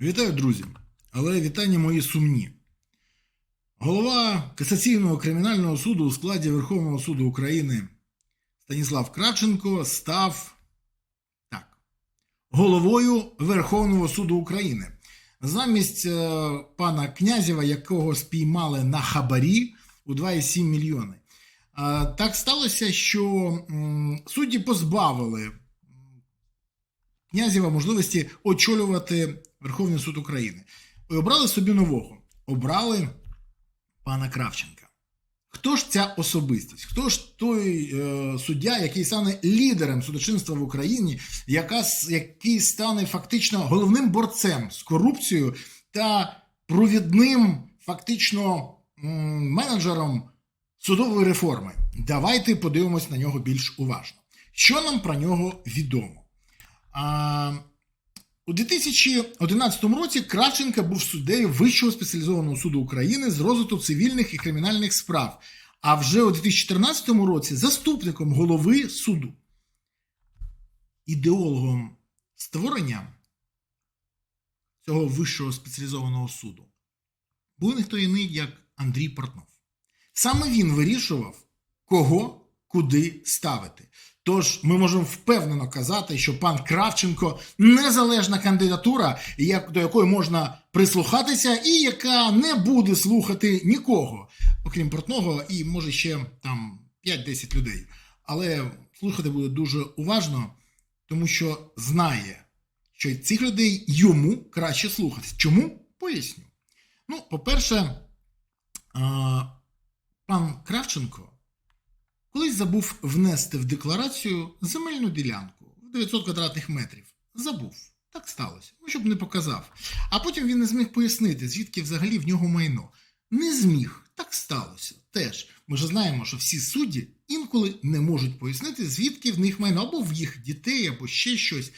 Вітаю, друзі! Але вітання мої сумні. Голова Касаційного кримінального суду у складі Верховного суду України Станіслав Кравченко став так, головою Верховного суду України. Замість е, пана Князєва, якого спіймали на хабарі у 2,7 мільйони. Е, так сталося, що судді позбавили Князєва можливості очолювати Верховний суд України. І обрали собі нового. Обрали пана Кравченка. Хто ж ця особистість? Хто ж той е, суддя, який стане лідером судочинства в Україні, яка, який стане фактично головним борцем з корупцією та провідним фактично менеджером судової реформи? Давайте подивимось на нього більш уважно. Що нам про нього відомо? А, у 2011 році Кравченка був суддею Вищого спеціалізованого суду України з розвитку цивільних і кримінальних справ, а вже у 2014 році заступником голови суду. Ідеологом створення цього вищого спеціалізованого суду був ніхто іний, як Андрій Портнов. Саме він вирішував, кого куди ставити. Тож ми можемо впевнено казати, що пан Кравченко незалежна кандидатура, як- до якої можна прислухатися, і яка не буде слухати нікого, окрім Портного, і може ще там 5-10 людей. Але слухати буде дуже уважно, тому що знає, що цих людей йому краще слухати. Чому? Поясню. Ну, по-перше, пан Кравченко колись забув внести в декларацію земельну ділянку в 900 квадратних метрів. Забув. Так сталося. Ну, щоб не показав. А потім він не зміг пояснити, звідки взагалі в нього майно. Не зміг. Так сталося. Теж. Ми ж знаємо, що всі судді інколи не можуть пояснити, звідки в них майно, або в їх дітей, або ще щось.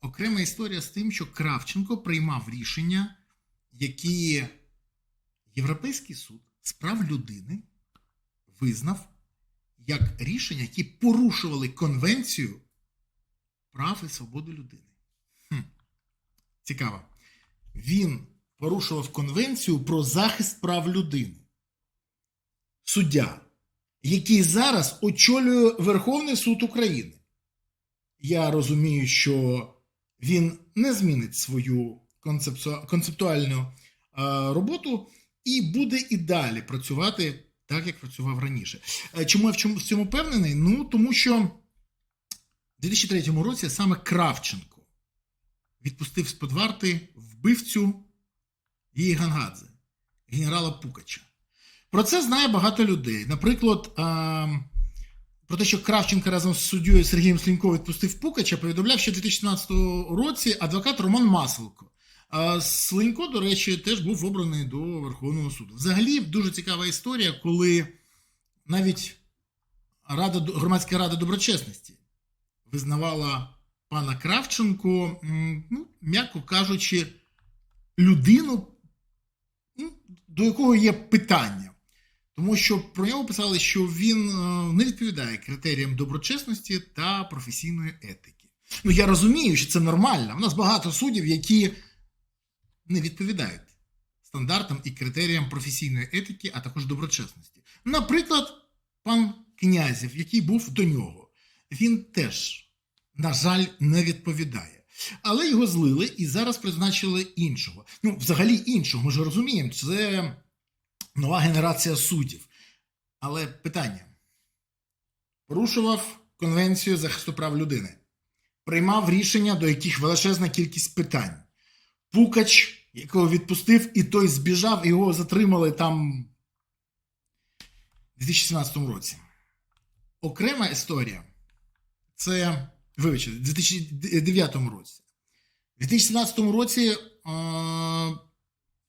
Окрема історія з тим, що Кравченко приймав рішення, які Європейський суд з прав людини визнав як рішення, які порушували Конвенцію прав і свободи людини. Хм. Цікаво. Він порушував Конвенцію про захист прав людини. Суддя, який зараз очолює Верховний суд України. Я розумію, що він не змінить свою концепту- концептуальну е, роботу і буде і далі працювати так, як працював раніше. Е, Чому я в чому в цьому впевнений? Ну тому що в 2003 році саме Кравченко відпустив з-під варти вбивцю її Гангадзе, генерала Пукача. Про це знає багато людей. Наприклад, про те, що Кравченко разом з суддєю Сергієм Слінько відпустив Пукача, повідомляв ще в 2017 році адвокат Роман Маселко. А Слинько, до речі, теж був обраний до Верховного суду. Взагалі, дуже цікава історія, коли навіть Рада, громадська рада доброчесності визнавала пана Кравченко, ну, м'яко кажучи, людину, ну, до якого є питання. Тому що про нього писали, що він е, не відповідає критеріям доброчесності та професійної етики. Ну, я розумію, що це нормально. У нас багато суддів, які не відповідають стандартам і критеріям професійної етики, а також доброчесності. Наприклад, пан Князів, який був до нього, він теж, на жаль, не відповідає. Але його злили і зараз призначили іншого. Ну, взагалі іншого, ми ж розуміємо, це нова генерація суддів. Але питання: порушував Конвенцію захисту прав людини, приймав рішення, до яких величезна кількість питань. Пукач, якого відпустив, і той збіжав, і його затримали там в 2017 році. Окрема історія це, вибачте, в 2009 році. У 2017 році е,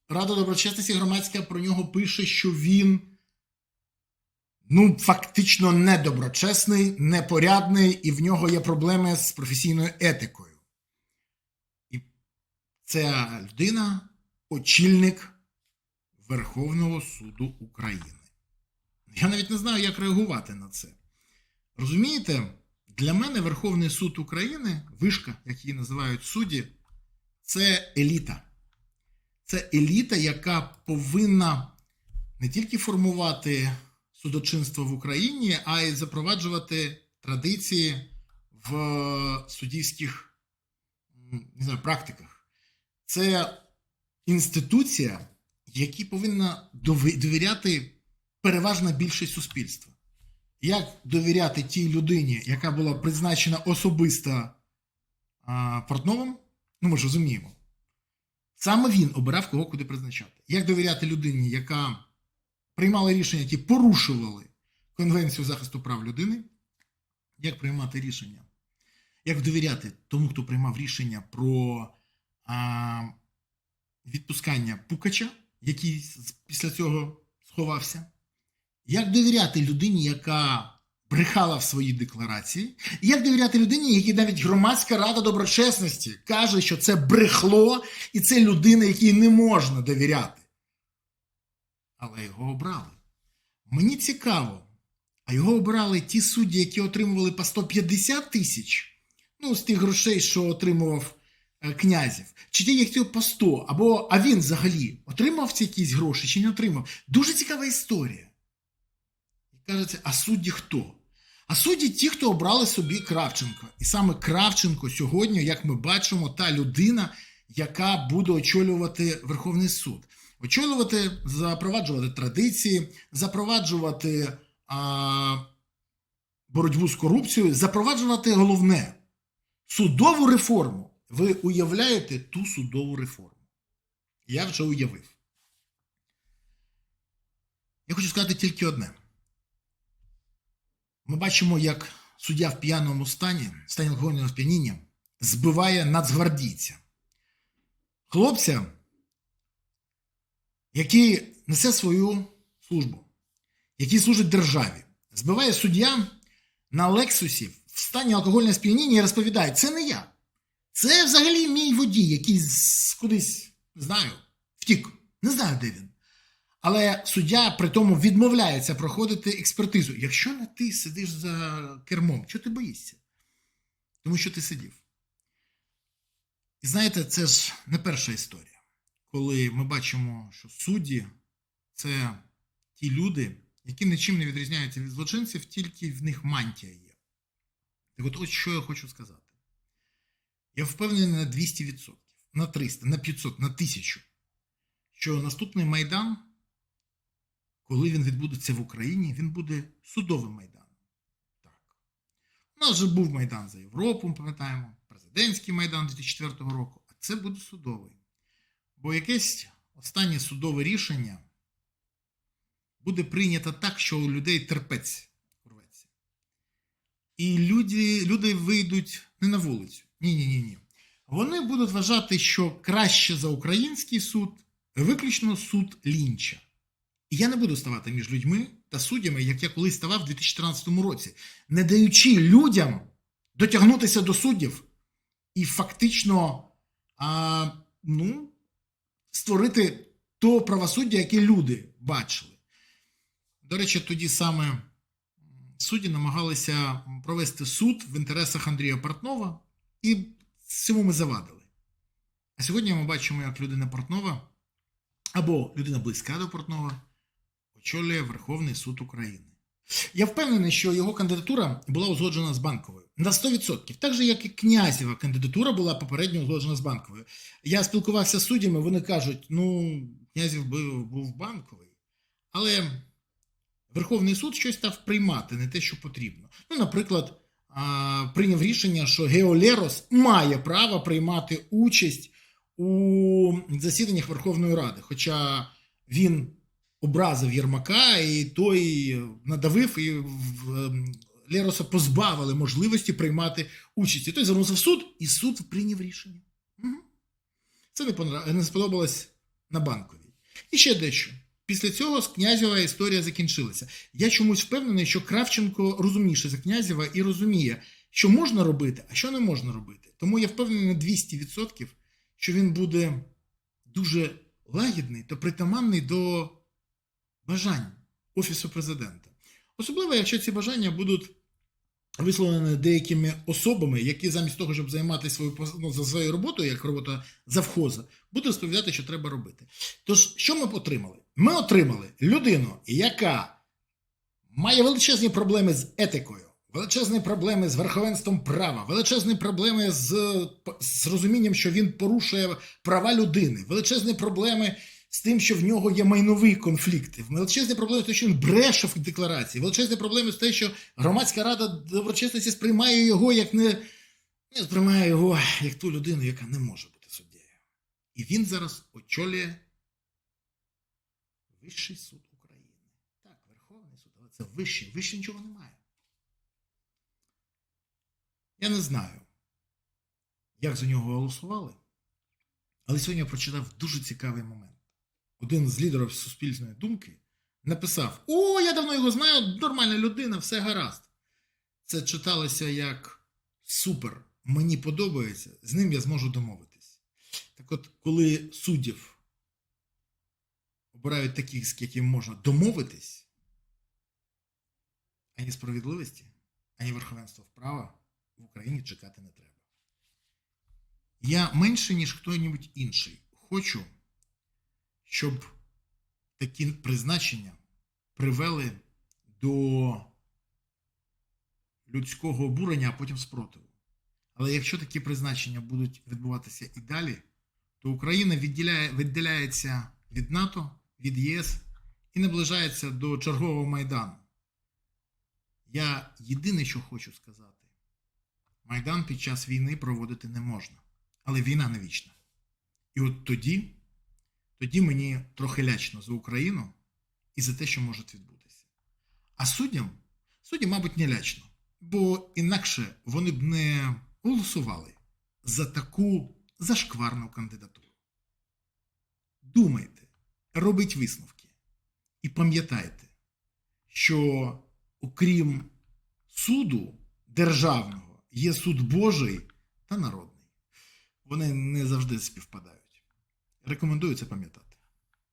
Рада доброчесності громадська про нього пише, що він ну, фактично недоброчесний, непорядний, і в нього є проблеми з професійною етикою. Ця людина очільник Верховного суду України. Я навіть не знаю, як реагувати на це. Розумієте, для мене Верховний суд України, вишка, як її називають судді, це еліта. це еліта, яка повинна не тільки формувати судочинство в Україні, а й запроваджувати традиції в суддівських не знаю, практиках. Це інституція, якій повинна довіряти переважна більшість суспільства. Як довіряти тій людині, яка була призначена особисто а, Портновим, ну ми ж розуміємо. Саме він обирав кого куди призначати. Як довіряти людині, яка приймала рішення, які порушували Конвенцію захисту прав людини, як приймати рішення? Як довіряти тому, хто приймав рішення про відпускання Пукача, який після цього сховався? Як довіряти людині, яка брехала в своїй декларації? І Як довіряти людині, якій навіть громадська рада доброчесності каже, що це брехло, і це людина, якій не можна довіряти? Але його обрали. Мені цікаво, а його обирали ті судді, які отримували по 150 тисяч, ну, з тих грошей, що отримував князів, чи ті, які по 100, або а він взагалі отримав ці якісь гроші чи не отримав. Дуже цікава історія. І кажеться, а судді хто? А судді ті, хто обрали собі Кравченко. І саме Кравченко сьогодні, як ми бачимо, та людина, яка буде очолювати Верховний суд. Очолювати, запроваджувати традиції, запроваджувати а, боротьбу з корупцією, запроваджувати головне судову реформу. Ви уявляєте ту судову реформу? Я вже уявив. Я хочу сказати тільки одне. Ми бачимо, як суддя в п'яному стані, стані алкогольного сп'яніння, збиває нацгвардійця. Хлопця, який несе свою службу, який служить державі, збиває суддя на Лексусі в стані алкогольного сп'яніння і розповідає: це не я. Це взагалі мій водій, який кудись, не знаю, втік. Не знаю, де він. Але суддя при тому відмовляється проходити експертизу. Якщо не ти сидиш за кермом, чого ти боїшся? Тому що ти сидів. І знаєте, це ж не перша історія, коли ми бачимо, що судді це ті люди, які нічим не відрізняються від злочинців, тільки в них мантія є. Так от ось що я хочу сказати. Я впевнений на 200%, на 300, на 500, на 1000, що наступний Майдан, коли він відбудеться в Україні, він буде судовим Майданом. Так. У нас же був Майдан за Європу, ми пам'ятаємо, президентський Майдан 2004 року, а це буде судовий. Бо якесь останнє судове рішення буде прийнято так, що у людей терпець урветься. І люди, люди вийдуть не на вулицю. Ні, ні, ні, ні. Вони будуть вважати, що краще за український суд виключно суд Лінча. І я не буду ставати між людьми та суддями, як я колись ставав у 2014 році, не даючи людям дотягнутися до суддів і фактично а, ну, створити то правосуддя, яке люди бачили. До речі, тоді саме судді намагалися провести суд в інтересах Андрія Портнова, і цьому ми завадили. А сьогодні ми бачимо, як людина Портнова або людина близька до Портнова очолює Верховний суд України. Я впевнений, що його кандидатура була узгоджена з банковою на 100%. Так же, як і князєва кандидатура була попередньо узгоджена з банковою. Я спілкувався з суддями, вони кажуть: ну, князів був, банковий. Але Верховний суд щось став приймати, не те, що потрібно. Ну, наприклад, прийняв рішення, що Геолерос має право приймати участь у засіданнях Верховної Ради. Хоча він образив Єрмака, і той надавив, і ем, Лероса позбавили можливості приймати участь. І той звернувся в суд, і суд прийняв рішення. Це не сподобалось на банковій. І ще дещо. Після цього з Князєва історія закінчилася. Я чомусь впевнений, що Кравченко розумніше за Князєва і розуміє, що можна робити, а що не можна робити. Тому я впевнений на 200%, що він буде дуже лагідний та притаманний до бажань Офісу президента. Особливо, якщо ці бажання будуть висловлене деякими особами, які замість того, щоб займатися свою ну, за своєю роботою, як робота завхоза, будуть розповідати, що треба робити. Тож, що ми отримали? Ми отримали людину, яка має величезні проблеми з етикою, величезні проблеми з верховенством права, величезні проблеми з, з розумінням, що він порушує права людини, величезні проблеми з тим, що в нього є майнові конфлікти, величезні проблеми з тим, що він бреше в декларації, величезні проблеми з тим, що громадська рада доброчесності сприймає його як не, не сприймає його як ту людину, яка не може бути суддєю. І він зараз очолює Вищий суд України. Так, Верховний суд, але це вищий, вище нічого немає. Я не знаю, як за нього голосували, але сьогодні я прочитав дуже цікавий момент. Один з лідерів суспільної думки написав: О, я давно його знаю, нормальна людина, все гаразд. Це читалося як супер, мені подобається, з ним я зможу домовитись. Так от, коли суддів обирають таких, з яким можна домовитись, ані справедливості, ані верховенства права в Україні чекати не треба. Я менше, ніж хто-небудь інший, хочу, щоб такі призначення привели до людського обурення, а потім спротиву. Але якщо такі призначення будуть відбуватися і далі, то Україна відділяє, віддаляється від НАТО, від ЄС і наближається до чергового Майдану. Я єдине, що хочу сказати: Майдан під час війни проводити не можна, але війна не вічна. І от тоді, тоді мені трохи лячно за Україну і за те, що може відбутися. А суддям, суддям, мабуть, не лячно, бо інакше вони б не голосували за таку зашкварну кандидатуру. Думайте, робіть висновки і пам'ятайте, що окрім суду державного є суд Божий та народний. Вони не завжди співпадають. Рекомендую це пам'ятати.